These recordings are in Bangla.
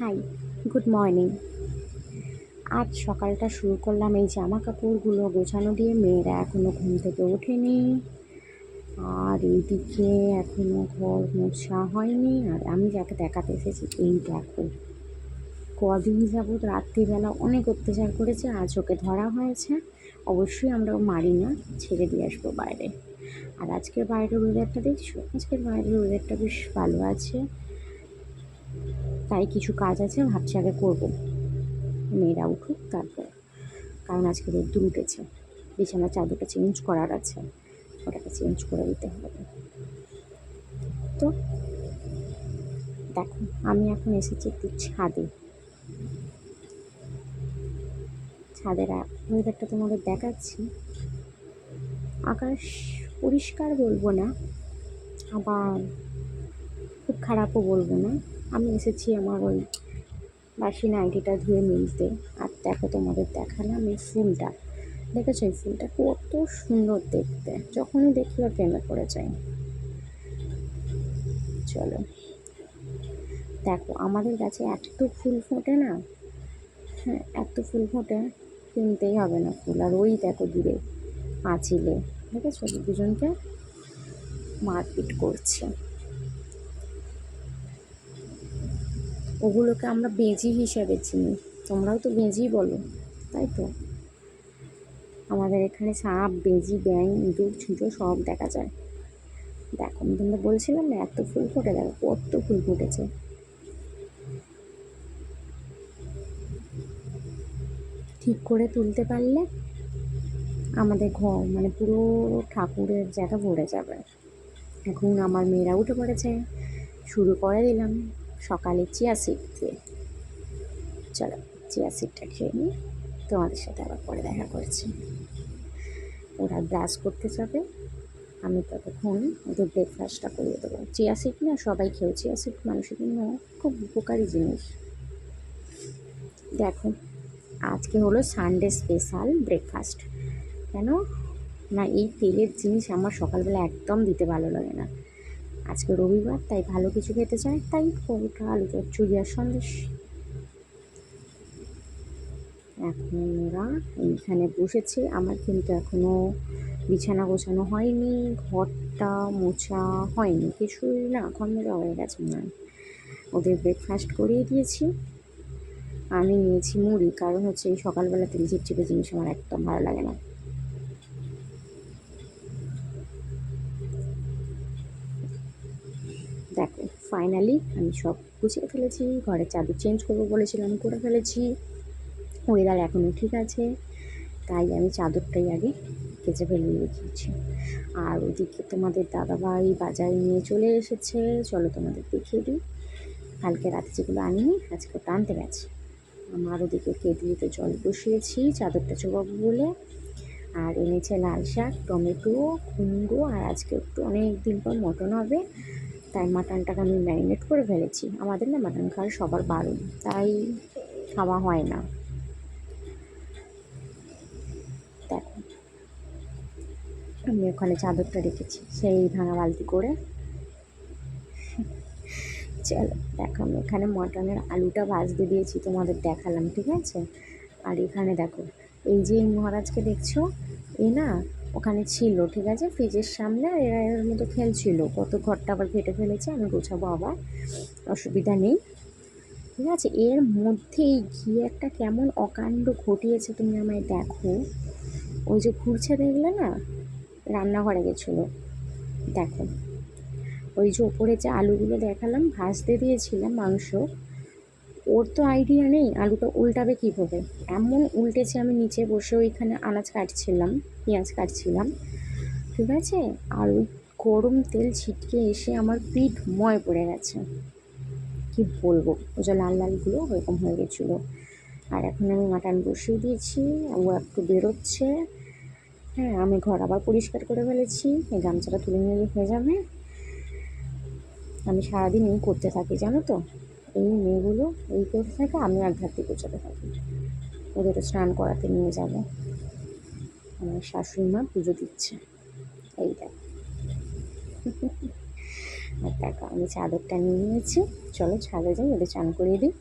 High, good morning. আজ সকালটা শুরু করলাম এই জামা কাপড়গুলো গোছানো দিয়ে, মেয়েরা এখনও ঘুম থেকে ওঠেনি। আর এইদিকে এখনও ঘর মোছা হয়নি, আর আমি যাকে দেখাতে এসেছি, এই দেখো। কদিন যাবৎ রাত্রিবেলা অনেক অত্যাচার করেছে, আজ ওকে ধরা হয়েছে। অবশ্যই আমরা মারি না, ছেড়ে দিয়ে আসব বাইরে। আর আজকের বাইরের ওয়েদারটা দেখছ? আজকের বাইরের ওয়েদারটা বেশ ভালো আছে। তাই কিছু কাজ আছে, ভাবছি আগে করব। মেয়েরা উঠুক, তারপর। কারণ আজকে রোদ্দুর উঠেছে বিছানার চাদরটা চেঞ্জ করার আছে। ওটাকে চেঞ্জ করে দিতে হবে। তো দেখো, আমি এখন এসেছি একটু ছাদে। ছাদের ওয়েদারটা তোমাদের দেখাচ্ছি। আকাশ পরিষ্কার বলব না, আবার খুব খারাপও বলব না। আমি এসেছি আমার ওই বাসি নাইটিটা ধুয়ে মিলতে। আর দেখো তোমাদের দেখালাম এই ফুলটা। দেখেছ এই ফুলটা? কত সুন্দর দেখতে। যখনই দেখি ওর প্রেমে পড়ে যাই। চলো। দেখো, আমাদের কাছে এত ফুল ফোটে না? হ্যাঁ এত ফুল ফোটে, কিনতেই হবে না ফুল। আর ওই দেখো দূরে পাঁচিলে। দেখেছ? দুজনকে মারপিট করছে। ওগুলোকে আমরা বেজি হিসাবে চিনি। তোমরাও তো বেজি বলো, তাই তো? আমাদের এখানে সাপ বেজি ব্যাং ইঁদুর ছুঁচো সব দেখা যায়। দেখো, আমি তোমরা বলছিলাম না, এত ফুল ফুটে, দেখো, কত ফুল ফুটেছে। ঠিক করে তুলতে পারলে আমাদের ঘর মানে পুরো ঠাকুরের জায়গা ভরে যাবে। এখন আমার মেয়েরা উঠে পড়েছে, শুরু করে দিলাম। সকালে চিয়া সিড দিয়ে। চলো, চিয়া সিডটা খেয়ে নিই। তোমাদের সাথে আবার পরে দেখা করছি। ওরা ব্রাশ করতে যাবে। আমি ততক্ষণ ওদের ব্রেকফাস্টটা করিয়ে দেবো। চিয়া সিড না, সবাই খেয়েও চিয়া সিড মানুষের জন্য খুব উপকারী জিনিস। দেখো, আজকে হলো সানডে স্পেশাল ব্রেকফাস্ট কেন? না, এই তেলের জিনিস আমার সকালবেলা একদম দিতে ভালো লাগে না। আজকে রবিবার, তাই ভালো কিছু খেতে চাই, তাই পরোটা, আলু চচ্চড়ি আর সন্দেশ। এখন ওরা এইখানে বসেছে, আমার কিন্তু এখনও বিছানা গোছানো হয়নি, ঘরটা মোছা হয়নি, কিছুই না ঘর হয়ে গেছে না ওদের ব্রেকফাস্ট করিয়ে দিয়েছি। আমি নিয়েছি মুড়ি, কারণ হচ্ছে এই সকালবেলা তেল চিপচিপে জিনিস আমার একদম ভালো লাগে না। দেখো ফাইনালি আমি সব গুছিয়ে ফেলেছি, ঘরের চাদর চেঞ্জ করব বলেছিলাম, করে ফেলেছি। ওয়েদার এখনও ঠিক আছে, তাই আমি চাদরটাই আগে কেচে ফেলে রেখেছি আর ওদিকে তোমাদের দাদাভাই বাজার নিয়ে চলে এসেছে, চলো তোমাদের দেখিয়ে দিই। কালকে রাতে যেগুলো আনিনি, আজকে ওটা আনতে গেছে। আমার ওদিকে কেটলিতে জল বসিয়েছি, চাদরটা চোবাবো বলে। আর এনেছে লাল শাক, টমেটো, কুমড়ো, আর আজকে একটু অনেক দিন পর মটন হবে। তাই মাটনটাকে আমি ম্যারিনেট করে ফেলেছি। আমাদের না মাটন খাওয়ার সবার বারণ, তাই খাওয়া হয় না। দেখো, আমি ওখানে চাদরটা রেখেছি, সেই ভাঙা বালতি করে। চলো, দেখো, আমি এখানে মটনের আলুটা ভাজতে দিয়েছি, তোমাদের দেখালাম, ঠিক আছে? আর এখানে দেখো, এই যে মহারাজকে দেখছ, এ না ওখানে ছিল, ঠিক আছে? ফ্রিজের সামনে আর এরা এর মতো খেলছিল। কত ঘরটা আবার কেটে ফেলেছে, আমি গোছাবো আবার। অসুবিধা নেই। ঠিক আছে? এর মধ্যেই গিয়ে একটা কেমন অকাণ্ড ঘটিয়েছে তুমি আমায় দেখো। ওই যে ঘুরছে দেখলে না? রান্নাঘরে গেছিল। দেখো। ওই যে ওপরে যে আলুগুলো দেখালাম, ভাজতে দিয়েছিলাম মাংস। ওর তো আইডিয়া নেই আলুটা উল্টাবে কীভাবে? এমন উল্টেছে আমি নিচে বসে ওইখানে আনাজ কাটছিলাম, পেঁয়াজ কাটছিলাম, ঠিক আছে? আর ওই গরম তেল ছিটকে এসে আমার পিঠ ময় পড়ে গেছে। কি বলব? ওই যে লাল লালগুলো ওরকম হয়ে গেছিল। আর এখন আমি মাটন বসিয়ে দিয়েছি, ও একটু বেরোচ্ছে। হ্যাঁ আমি ঘর আবার পরিষ্কার করে ফেলেছি, এই গামছাটা তুলে নিলে হয়ে যাবে। আমি সারাদিন এই করতে থাকি, জানো তো? এই মেয়েগুলো এই করতে থাকে আমি দিয়ে গোছাতে থাকি ওদেরও স্নান করাতে নিয়ে যাব। আমার শাশুড়ি মা পুজো দিচ্ছে। এই দেখ। আর দেখো, আমি চাদরটা নিয়ে নিয়েছি। চলো ছাদে যাই, ওদের চান করিয়ে দিই।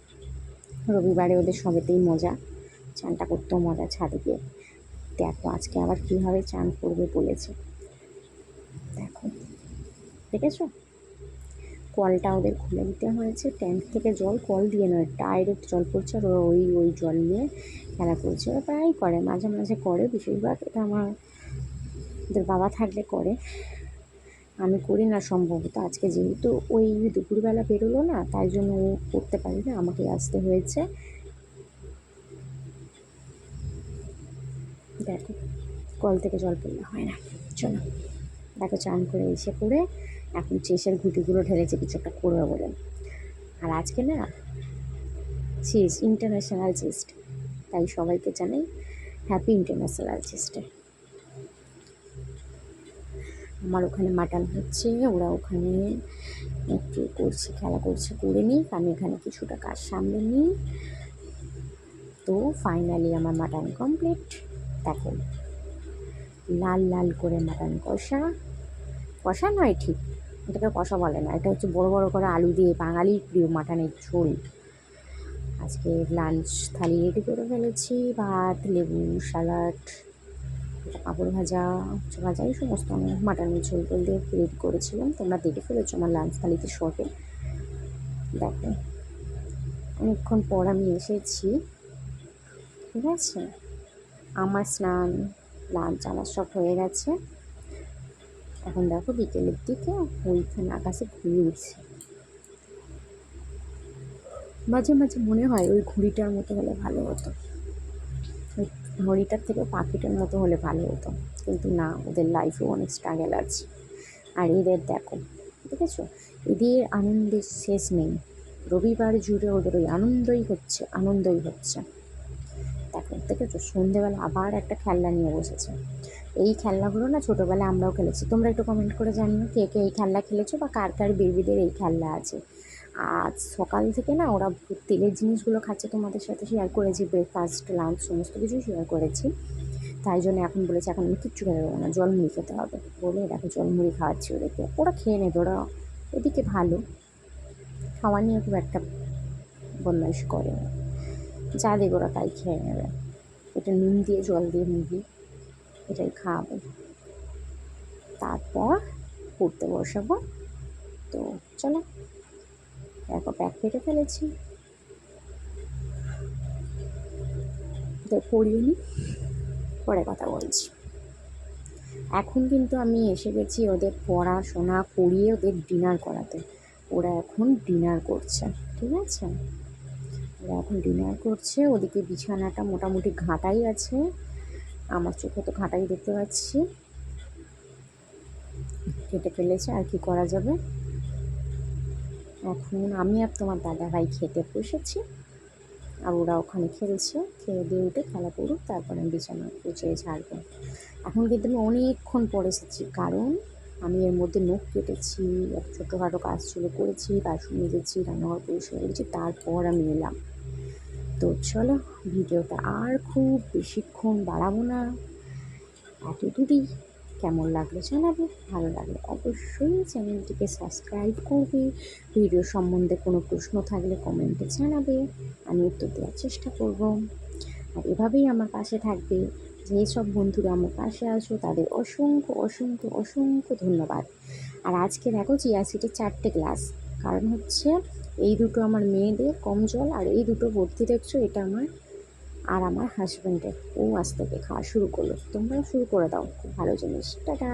রবিবারে ওদের সবেতেই মজা। চানটা করতেও মজা ছাদে গিয়ে। দেখো আজকে আবার কীভাবে চান করবে বলেছে। দেখো। দেখেছ? কলটা ওদের খুলে দিতে হয়েছে। ট্যাঙ্ক থেকে জল, কল দিয়ে নয় ডাইরেক্ট জল পড়ছে আর ওরা ওই ওই জল নিয়ে খেলা করছে। ওরা প্রায় করে, মাঝে মাঝে করে, বেশিরভাগ এটা আমার, ওদের বাবা থাকলে করে। আমি করি না সম্ভবত, আজকে যেহেতু ওই দুপুরবেলা বেরোলো না, তাই জন্য ও করতে পারি না, আমাকে আসতে হয়েছে। দেখো, কল থেকে জল পড়লে হয় না। চলো, দেখো চান করে এসে পড়ে। এখন চেসের ঘুটিগুলো ঢেলেছে, কিছু একটা করবে বলে। আর আজকে না, চেস ইন্টারন্যাশনাল চেস্ট। তাই সবাইকে জানাই হ্যাপি ইন্টারন্যাশনাল চেস্টে আমার ওখানে মাটন হচ্ছে, ওরা ওখানে একটু করছে, খেলা করছে, করে নিই আমি এখানে কিছুটা কাজ সামলে নিই। তো ফাইনালি আমার মাটন কমপ্লিট দেখো, লাল লাল করে মাটন কষা। কষা নয় ঠিক এটাকে কষা বলে না। এটা হচ্ছে বড় বড় করে আলু দিয়ে বাঙালির প্রিয় মাটনের ঝোল। আজকে লাঞ্চ থালি রেডি করে ফেলেছি। ভাত, লেবু স্যালাড পাঁপড় ভাজা, উচ্ছে ভাজা, এই সমস্ত আমি মাটনের ঝোল টোল দিয়ে রেডি করেছিলাম। তোমরা দেখে ফেলেছো আমার লাঞ্চ থালিতে শর্টে দেখো, অনেকক্ষণ পর আমি এসেছি। ঠিক আছে? আমার স্নান লাঞ্চ আমার সব হয়ে গেছে। এখন দেখো বিকেলের দিকে ওইখানে আকাশে ঘুরে উঠছে। মাঝে মাঝে মনে হয় ওই ঘুড়িটার মতো হলে ভালো হতো। ওই ঘড়িটার থেকে পাখিটার মতো হলে ভালো হতো। কিন্তু না, ওদের লাইফেও অনেক স্ট্রাগল আছে। আর এদের দেখো, দেখেছ? এদের আনন্দের শেষ নেই। রবিবার জুড়ে ওদের ওই আনন্দই হচ্ছে আনন্দই হচ্ছে। দেখো, দেখেছ? সন্ধেবেলা আবার একটা খেলনা নিয়ে বসেছে। এই খেলনাগুলো না ছোটোবেলায় আমরাও খেলেছি। তোমরা একটু কমেন্ট করে জানিও কে কে এই খেলনা খেলেছো বা কার কার বেবিদের এই খেলনা আছে। আজ সকাল থেকে না ওরা তেলের জিনিসগুলো খাচ্ছে, তোমাদের সাথে শেয়ার করেছি ব্রেকফাস্ট লাঞ্চ সমস্ত কিছু শেয়ার করেছি। তাই জন্য এখন বলেছে, এখন আমি কিচ্ছু খেতে পারব না জল মুড়ি খেতে হবে। বলে, দেখো জল মুড়ি খাওয়াচ্ছি ওদেরকে। ওরা খেয়ে নেবে, ওরা এদিকে ভালো। খাওয়া নিয়ে খুব একটা বদমাইশ করে যা দেবে ওরা তাই খেয়ে নেবে। এটা নুন দিয়ে, জল দিয়ে মুড়ি। এটাই খাওয়াবো তারপর পড়তে বসাবো। তো চলো, দেখো প্যাক কেটে ফেলেছি। তো পড়িয়ে নি, পরে কথা বলছি। এখন কিন্তু আমি এসে গেছি ওদের পড়াশোনা করিয়ে ওদের ডিনার করাতে। ওরা এখন ডিনার করছে, ঠিক আছে? ওরা এখন ডিনার করছে, ওদিকে বিছানাটা মোটামুটি ঘাঁটাই আছে। আমার চোখে তো ঘাঁটাই দেখতে পাচ্ছি। কেটে ফেলেছে, আর কি করা যাবে? এখন আমি আর তোমার দাদা ভাই খেতে বসেছি, আর ওরা ওখানে খেলছে, খেয়ে দিয়ে উঠে খেলা করুক, তারপর আমি বিছানা গুছিয়ে ছাড়বো এখন কিন্তু আমি অনেকক্ষণ পরে এসেছি, কারণ আমি এর মধ্যে নখ কেটেছি ছোটোখাটো কাজ ছিল করেছি বাসন মেজেছি, রান্নাঘর পরিষ্কার করেছি, তারপর আমি এলাম। তো চলো, ভিডিওটা আর খুব বেশিক্ষণ বাড়াবো না। এতদূরই কেমন লাগল জানাবে? ভালো লাগলে অবশ্যই চ্যানেলটিকে সাবস্ক্রাইব করবে। ভিডিও সম্বন্ধে কোনো প্রশ্ন থাকলে কমেন্টে জানাবে। আমি উত্তর দেওয়ার চেষ্টা করব। আর এভাবেই আমার পাশে থাকবে। যেসব বন্ধুরা আমার পাশে আসো তাদের অসংখ্য অসংখ্য অসংখ্য ধন্যবাদ। আর আজকে দেখো চিয়া সিটের চারটে ক্লাস কারণ হচ্ছে এই দুটো আমার মেয়েদের কম জল আর এই দুটো ভর্তি দেখছ, এটা আমার আর আমার হাজব্যান্ডের ও আজ থেকে খাওয়া শুরু করল। তোমরাও শুরু করে দাও। খুব ভালো জিনিস। টাটা!